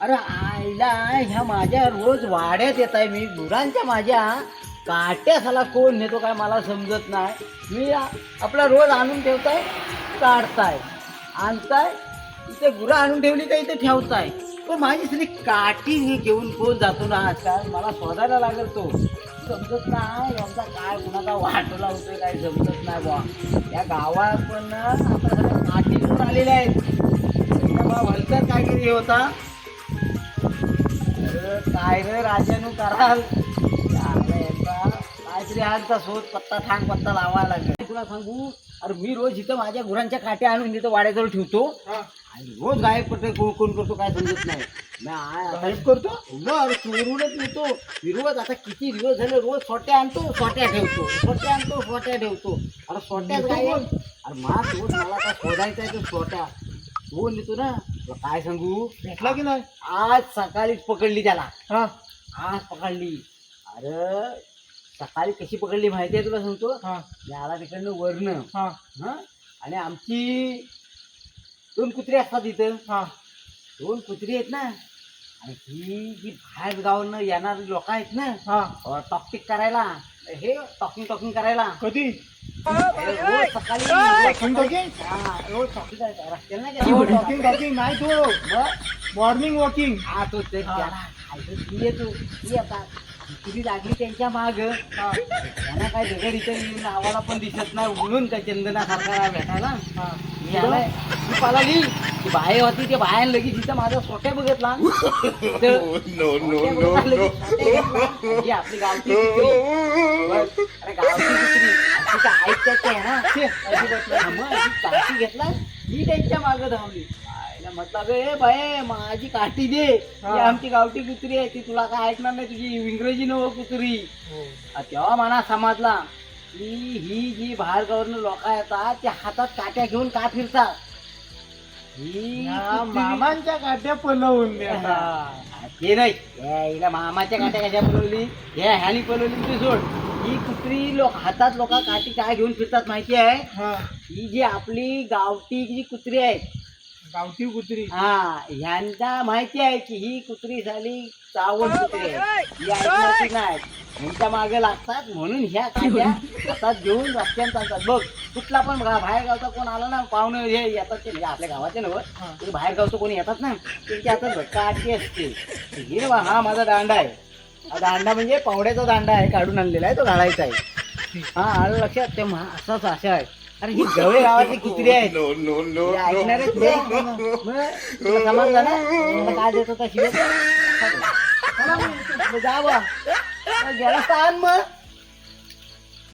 अरे आईला ह्या माझ्या रोज वाड्यात येत आहे मी गुरांच्या माझ्या. काट्यासाला कोण नेतो काय मला समजत नाही. मी आपला रोज आणून ठेवताय काढताय. आणताय इथे गुरं आणून ठेवली तर इथे ठेवताय. पण माझी सगळी काठी मी घेऊन कोण जातो ना आजकाल? मला शोधायला लागेल तो. समजत नाही आमचा काय कुणाचा वाटोला होतोय काय समजत नाही बुवा. या गावात पण आता सगळ्या काठी आलेल्या आहेत. बाबा भलतर काय होता. काय रे राजानू कराल? काहीतरी आजचा शोध पत्ता ठाण पत्ता लावायला लागेल. तुला सांगू अरे मी रोज इथं माझ्या गुरांच्या काट्या आणून इथं वाड्याजवळ ठेवतो. आणि रोज गायब करतो कोण कोण करतो काय समजत नाही. गायब करतो? अरे चोरूनच येतो मी रोज आता किती दिवस झाले रोज सोट्या आणतो सोट्या ठेवतो. सोट्या आणतो सोट्या ठेवतो. अरे सोट्याच काय? अरे मा रोज मला आता शोधायचा आहे तो सोट्या. कोण येतो ना काय सांगू? भेटला की नाही? आज सकाळीच पकडली त्याला. हा. आज पकडली. अरे सकाळी कशी पकडली माहिती आहे तुला सांगतो? हा. आला तिकडनं वरनं. हा. हा? आणि आमची दोन कुत्री असतात इथं. हा. दोन कुत्री आहेत ना. आणि ही जी बाहेर गावानं येणारी लोक आहेत ना हा. टॉकिंग करायला. हे टॉकिंग टॉकिंग करायला. कधी? हा, नाही का? तो मॉर्निंग वॉकिंग हा तो ते ती येतो ती कुत्री लागली त्यांच्या माग हा त्यांना काय इथं येऊन नावाला पण दिसत नाही उघडून काय चंदनासारखा भेटायला मी आलाय मी पळाली ती बाहेर होती ते बाहेर लगेच तिथं माझा सोट्या बघितला आपली गावठी. अरे गावठी ऐकतात आहे. हा, काठी घेतला ही त्यांच्या मागं धावली. आईला म्हटलं ए बाय माझी काठी दे. हा. आमची गावठी कुत्री आहे. ती तुला काय ऐकणार नाही? तुझी इंग्रजी नव कुत्री. हो. तेव्हा मला समजला की ही जी बाहेर गावरनं लोक येतात त्या हातात काट्या घेऊन का फिरतात? ही कुत्री- मामांच्या काट्या पलवून द्या हा, ते नाही. या हिला मामाच्या काट्या कशा पलवली? हे ह्यानी पलवली ती सोड. ही कुत्री लोक हातात लोक काठी काय घेऊन फिरतात माहिती आहे? हा. ही जी आपली गावठी जी कुत्री आहेत गावठी कुत्री. हा ह्यांना माहिती आहे की ही कुत्री झाली चावण कुत्री आहे. ही नाही? ह्यांच्या मागे लागतात म्हणून ह्या काट्या हातात घेऊन रस्त्याने चालतात. बघ कुठला पण गा- बाहेर गावचा कोण आला ना पाहुणे हे येतात ते. म्हणजे आपल्या गावाचे नव्हतं. ते बाहेर गावचं कोणी येतात ना त्यांच्या हातात काठी असते. हे बा हा माझा दांडा आहे. दांडा म्हणजे पावड्याचा दांडा आहे काढून आणलेला आहे तो घालायचा आहे. हा आलं लक्षात ते असाच आशा आहे. अरे ही जवळ गावातली कुत्री आहेत. ऐकणारे समजलं ना? तुला काय देत होता शिवाय? जा बा. गेला स्थान मग.